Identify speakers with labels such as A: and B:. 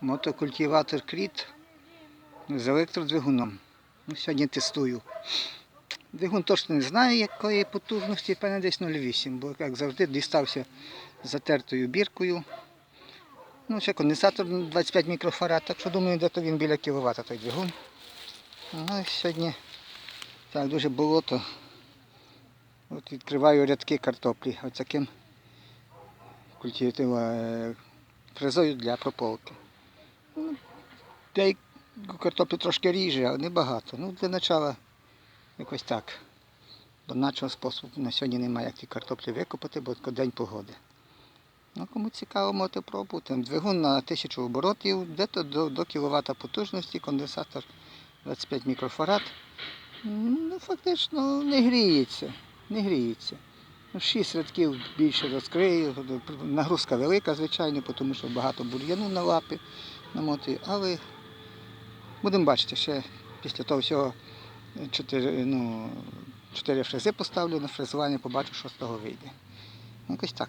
A: мотокультиватор Кріт з електродвигуном. Ну, сьогодні тестую. Двигун точно не знаю, якої потужності, певне десь 0,8, бо як завжди дістався затертою біркою. Ну, ще конденсатор 25 мікрофарад, так що думаю, де-то він біля кіловата той двигун. Ну, сьогодні так, дуже болото. От відкриваю рядки картоплі. Ось таким культивативом, е, фрезою для прополки. Деяку картоплю трошки ріже, але небагато. Ну, для начала якось так. Бо начого способу на сьогодні немає, як ті картоплі викопати, бо день погоди. Ну, кому цікаво, можете пробувати. Двигун на 1000 оборотів, де-то до, до кіловата потужності, конденсатор 25 мікрофарад. Ну, фактично не гріється. Не гріється. Ну, Шість рядків більше розкрию. Нагрузка велика, звичайно, тому що багато бур'яну на лапі намотую, але будемо бачити, ще після того всього чотири, ну, 4 фрези поставлю на фрезування, побачу, що з того вийде. Ну, Якось так.